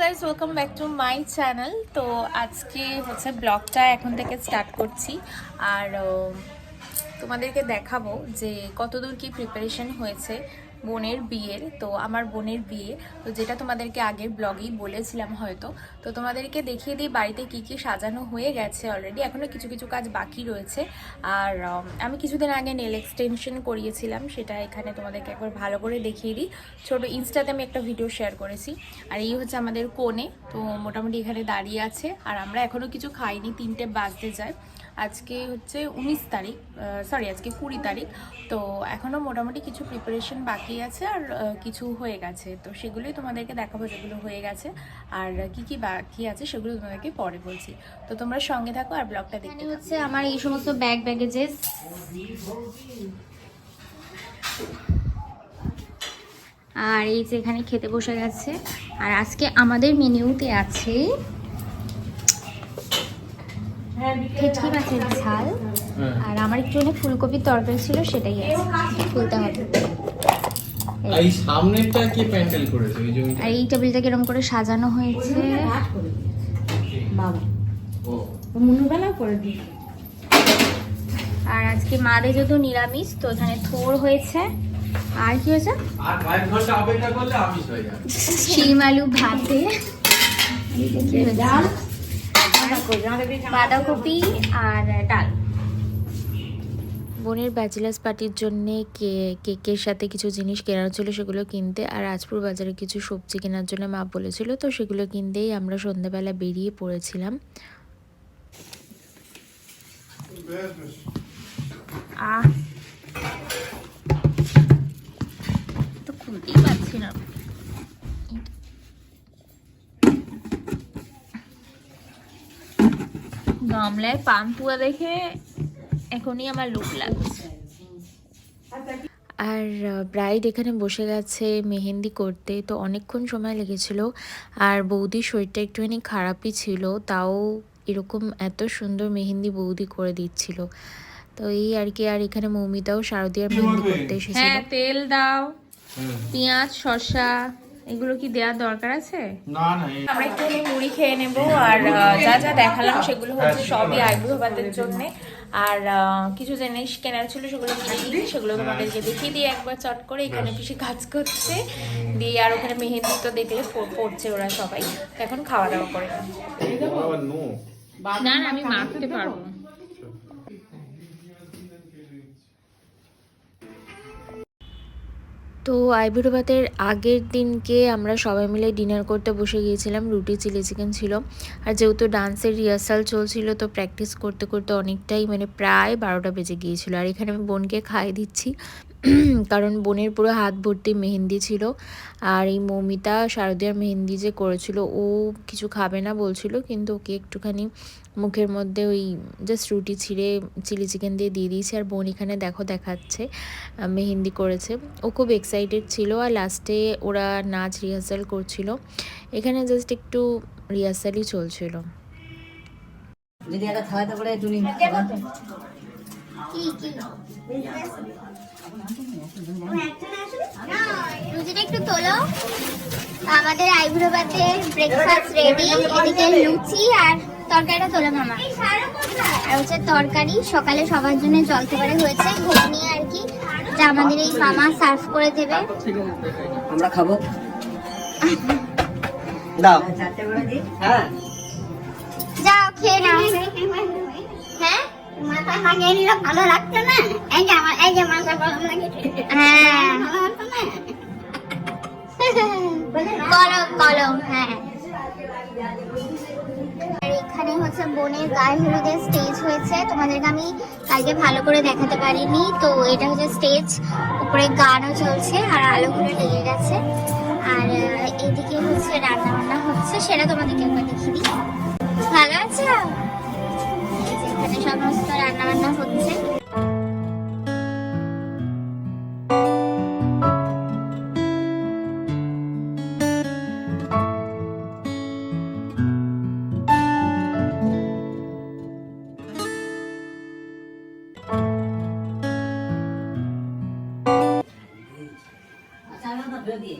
Guys welcome back to my channel তো আজকে হচ্ছে ব্লগটা এখন থেকে স্টার্ট করছি। আর তোমাদেরকে দেখাবো যে কতদূর কি প্রিপারেশন হয়েছে। বোনের বিয়ের, তো আমার বোনের বিয়ে, তো যেটা তোমাদেরকে আগের ব্লগেই বলেছিলাম হয়তো, তো তোমাদেরকে দেখিয়ে দিই বাড়িতে কি কি সাজানো হয়ে গেছে অলরেডি এখনও কিছু কিছু কাজ বাকি রয়েছে, আর আমি কিছুদিন আগে নেল এক্সটেনশন করিয়েছিলাম, সেটা এখানে তোমাদেরকে একবার ভালো করে দেখিয়ে দিই। ছোটো ইনস্টাতে আমি একটা ভিডিও শেয়ার করেছি, আর এই হচ্ছে আমাদের কোণে, তো মোটামুটি এখানে দাঁড়িয়ে আছে, আর আমরা এখনও কিছু খাইনি, তিনটে বাজতে যায় আজকে হচ্ছে উনিশ তারিখ সরি আজকে কুড়ি তারিখ। তো এখনও মোটামুটি কিছু প্রিপারেশন বাকি আছে আর কিছু হয়ে গেছে। তো সেগুলোই তোমাদেরকে দেখাবো যেগুলো হয়ে গেছে। আর কি কি বাকি আছে সেগুলো তোমাদেরকে পরে বলছি। তো তোমরা সঙ্গে থাকো আর ব্লগটা দেখতে হচ্ছে আমার এই সমস্ত ব্যাগ ব্যাগেজেস আর এই যে এখানে খেতে বসে গেছে। আর আজকে আমাদের মেনুতে আছে ভেটকি মাছের ঝাল। আর আমার একটু ফুলকপির তরকারি ছিল সেটাই আছে। তুলতে হবে। আর এই সামনেরটা কে প্যান্ডেল করেছে? ওই যে আর এই টেবিলটা করে সাজানো হয়েছে? বাবা। ও। মুনুবেলা করে দিই আর আজকে মাদের যেহেতু নিরামিষ তো এখানে থোর হয়েছে। আর কি হয়েছে? আর কয়েক ঘণ্টা অপেক্ষা করলে আমিষ হয়ে যাবে। শিম আলু ভাতে। ডাল। বাঁধাকপি আর ডাল। বোনের ব্যাচেলার্স পার্টির জন্য কে কেকের সাথে কিছু জিনিস কেনার ছিল সেগুলো কিনতে আর রাজপুর বাজারে কিছু সবজি কেনার জন্য মা বলেছিল তো সেগুলো কিনতেই আমরা সন্ধ্যাবেলা বেরিয়ে পড়েছিলাম। তো খুলতেই পারছি না গামলায় পাম্পুয়া দেখে এখনই আমার লুক লাগছে। আর ব্রাইড এখানে বসে গেছে মেহেন্দি করতে তো অনেকক্ষণ সময় লেগেছিল। আর বৌদির শরীরটা একটুখানি খারাপই ছিল তাও এরকম এত সুন্দর মেহেন্দি বৌদি করে দিচ্ছিল। তো এই আর কি আর এখানে মৌমিতাও শারদীয়ার মেহেন্দি করতে এসেছিল। হ্যাঁ তেল দাও পেঁয়াজ শসা এগুলো কি দেওয়ার দরকার আছে? না না আমরা একটু মুড়ি খেয়ে নেব আর যা যা দেখালাম সেগুলো হচ্ছে সবই আইব্রো ভাতের জন্য। আর কিছু জিনিস কেনার ছিল সেগুলো কিনে সেগুলো তোমাদেরকে দেখিয়ে দিয়ে একবার চট করে এখানে পিসি কাজ করছে। দিয়ে আর ওখানে মেহেন্দি তো দেখলে পড়ছে ওরা সবাই। এখন খাওয়া দাওয়া করে। না না আমি মাখতে পারব। তো আইবুড়ো ভাতের আগের দিনকে আমরা সবাই মিলে ডিনার করতে বসে গিয়েছিলাম। রুটি, চিলি চিকেন ছিল। আর যেহেতু ডান্সের রিহার্সাল চলছিল, তো প্র্যাকটিস করতে করতে অনেকটাই মানে প্রায় বারোটা বেজে গিয়েছিল। আর এখানে আমি বোনকে খাই দিচ্ছি। কারণ বোনের পুরো হাত ভর্তি মেহেন্দি ছিল আর এই মৌমিতা শারদীয়ার মেহেন্দি যে করেছিল ও কিছু খাবে না বলছিল কিন্তু ওকে একটুখানি মুখের মধ্যে ওই জাস্ট রুটি ছিঁড়ে চিলি চিকেন দিয়ে দিয়ে দিয়েছি আর বোন এখানে দেখো দেখাচ্ছে মেহেন্দি করেছে। ও খুব এক্সাইটেড ছিল আর লাস্টে ওরা নাচ রিহার্সাল করছিল। এখানে জাস্ট একটু রিহার্সালই চলছিল। যদি একটা থালাতে করে তুমি কি কি? রুজিটা একটু তোলো। আমাদের আইব্রো ভাতে ব্রেকফাস্ট রেডি এদিকে লুচি আর তরকারিটা তোলো মামা। আর হচ্ছে তরকারি সকালে সবার জন্য জল জলখাবারে হয়েছে। ঘুগনি আর কি যা আমাদের এই মামা সার্ভ করে দেবে। আমরা খাব। দাও। হ্যাঁ। যাও খেয়ে নাও। হ্যাঁ? মাথা লাগিয়ে নিলে ভালো লাগতো না? এই যে আমার এই যে মাথা গরম লাগেছে। হ্যাঁ। ভালো হতো না? কলম কলম হ্যাঁ। এখানে হচ্ছে বোনের গায়ে হলুদের স্টেজ হয়েছে। তোমাদেরকে আমি কালকে ভালো করে দেখাতে পারিনি। তো এটা হচ্ছে স্টেজ উপরে গানও চলছে আর আলোগুলো লেগে গেছে। আর এদিকে হচ্ছে রান্না বান্না হচ্ছে সেটা তোমাদেরকে একবার দেখিয়ে দিই। ভালো আছো? এখানে সমস্ত রান্না বান্না হচ্ছে আচ্ছা আমরা দিয়ে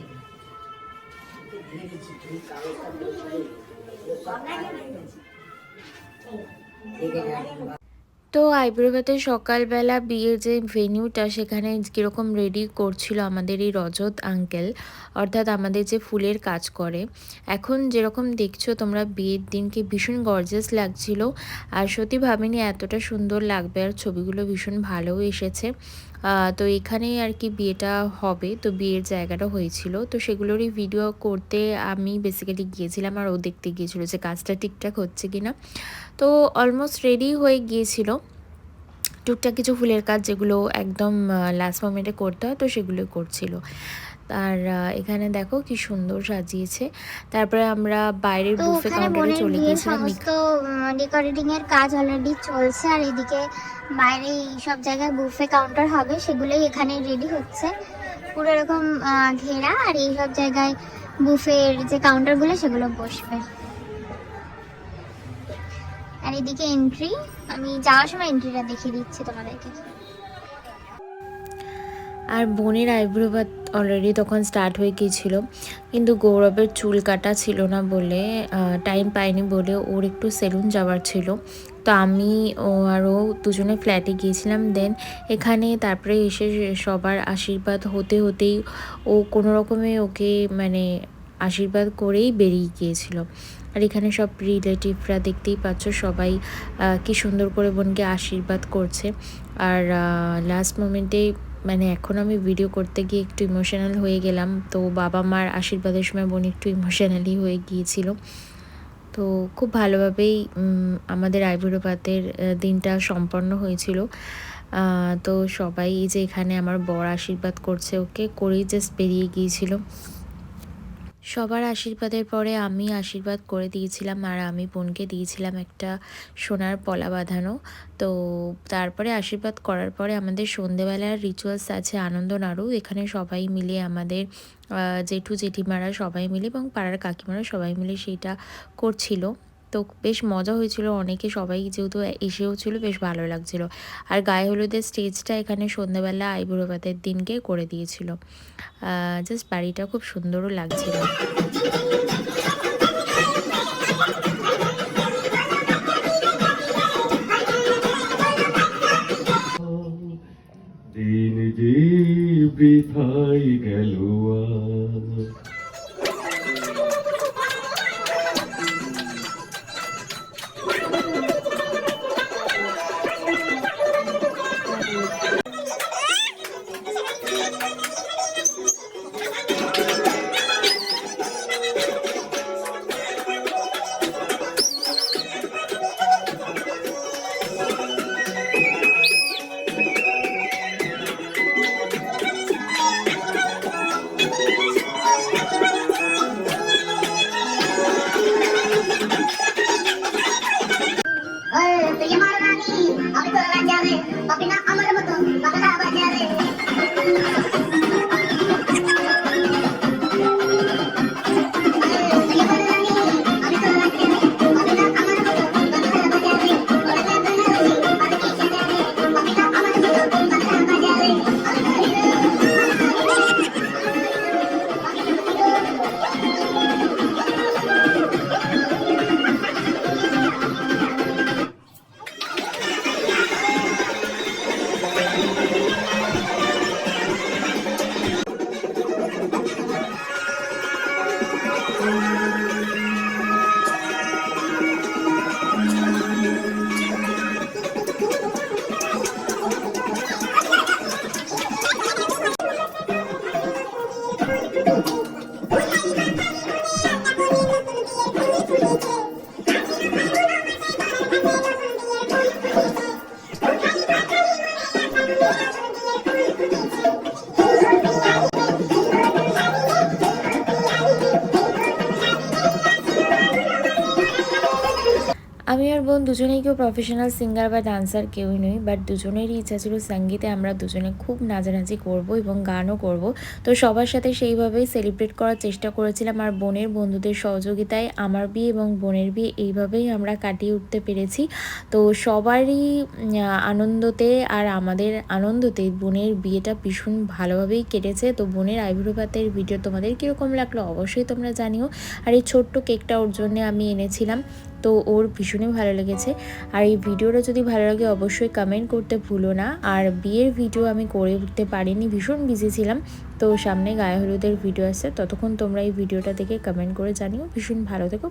তো আইব্রোভাতে সকালবেলা বিয়ের যে ভেনিউটা সেখানে কীরকম রেডি করছিল আমাদের এই রজত আঙ্কেল অর্থাৎ আমাদের যে ফুলের কাজ করে, এখন যেরকম দেখছ তোমরা বিয়ের দিনকে ভীষণ গর্জেস লাগছিল, আর সত্যি ভাবিনি এতটা সুন্দর লাগবে, আর ছবিগুলো ভীষণ ভালোও এসেছে। তো এখানেই আর কি বিয়েটা হবে। তো বিয়ের জায়গাটা হয়েছিল। তো সেগুলোরই ভিডিও করতে আমি বেসিক্যালি গিয়েছিলাম আর ও দেখতে গিয়েছিল যে কাজটা ঠিকঠাক হচ্ছে কি না তো অলমোস্ট রেডি হয়ে গিয়েছিল। টুকটাক কিছু ফুলের কাজ যেগুলো একদম লাস্ট মোমেন্টে করতে হয়, তো সেগুলো করছিল। আর এখানে দেখো কি সুন্দর সাজিয়েছে। তারপরে আমরা বাইরের বুফে কাউন্টারে চলে গিয়েছিলাম সমস্ত ডেকোরেটিং এর কাজ অলরেডি চলছে আর এদিকে বাইরে সব জায়গায় বুফে কাউন্টার হবে সেগুলোই এখানে রেডি হচ্ছে। পুরো এরকম ঘেরা আর এই সব জায়গায় বুফের যে কাউন্টারগুলো সেগুলো বসবে। আর এদিকে এন্ট্রি আমি যাওয়ার সময় এন্ট্রিটা দেখিয়ে দিচ্ছি তোমাদেরকে। আর বোনের আইব্রো ভাত অলরেডি তখন স্টার্ট হয়ে গিয়েছিল। কিন্তু গৌরবের চুল কাটা ছিল না বলে টাইম পাইনি বলে ওর একটু সেলুন যাওয়ার ছিল। তো আমি ও আরও দুজনে ফ্ল্যাটে গিয়েছিলাম। দেন এখানে তারপরে এসে সবার আশীর্বাদ হতে হতেই ও কোনো রকমে ওকে মানে আশীর্বাদ করেই বেরিয়ে গিয়েছিল। আর এখানে সব রিলেটিভরা দেখতেই পাচ্ছ সবাই কি সুন্দর করে বোনকে আশীর্বাদ করছে। আর লাস্ট মোমেন্টে মানে এখন আমি ভিডিও করতে গিয়ে একটু ইমোশনাল হয়ে গেলাম। তো বাবা মার আশীর্বাদের সময় বোন একটু ইমোশনালি হয়ে গিয়েছিল। তো খুব ভালোভাবেই আমাদের আইবুড়োপাতের দিনটা সম্পন্ন হয়েছিল। তো সবাই যে এখানে আমার বর আশীর্বাদ করছে, ওকে করেই জাস্ট বেরিয়ে গিয়েছিল। সবার আশীর্বাদের পরে আমি আশীর্বাদ করে দিয়েছিলাম আর আমি বোনকে দিয়েছিলাম একটা সোনার পলা বাঁধানো। তো তারপরে আশীর্বাদ করার পরে আমাদের সন্ধেবেলার রিচুয়ালস আছে আনন্দ নাড়ু। এখানে সবাই মিলে আমাদের জেঠু জেঠিমারা সবাই মিলে এবং পাড়ার কাকিমারা সবাই মিলে সেইটা করছিল। তো বেশ মজা হয়েছিল। অনেকে সবাই যেহেতু এসেও ছিল, বেশ ভালো লাগছিল। আর গায়ে হলুদের স্টেজটা এখানে সন্ধ্যাবেলা আইবুড়ো দিনকে করে দিয়েছিল। জাস্ট বাড়িটা খুব সুন্দরও লাগছিল। দিন বৃথাই। Papi দুজনেই কেউ প্রফেশনাল সিঙ্গার বা ডান্সার কেউই নই বাট দুজনেরই ইচ্ছা ছিল সঙ্গীতে আমরা দুজনে খুব নাচানাচি করব এবং গানও করব। তো সবার সাথে সেইভাবেই সেলিব্রেট করার চেষ্টা করেছিলাম আর বোনের বন্ধুদের সহযোগিতায় আমার বিয়ে এবং বোনের বিয়ে এইভাবেই আমরা কাটিয়ে উঠতে পেরেছি। তো সবারই আনন্দতে আর আমাদের আনন্দতে বোনের বিয়েটা ভীষণ ভালোভাবেই কেটেছে। তো বোনের ভাতের ভিডিও তোমাদের কীরকম লাগল অবশ্যই তোমরা জানিও। আর এই ছোট্ট কেকটা ওর জন্য আমি এনেছিলাম। তো ওর ভীষণই ভালো লেগেছে। আর এই ভিডিওটা যদি ভালো লাগে অবশ্যই কমেন্ট করতে ভুলো না। আর বিয়ের ভিডিও আমি করে উঠতে পারিনি, ভীষণ বিজি ছিলাম। তো সামনে গায়ে হলুদের ভিডিও আসছে ততক্ষণ তোমরা এই ভিডিওটা দেখে কমেন্ট করে জানিও। ভীষণ ভালো থেকো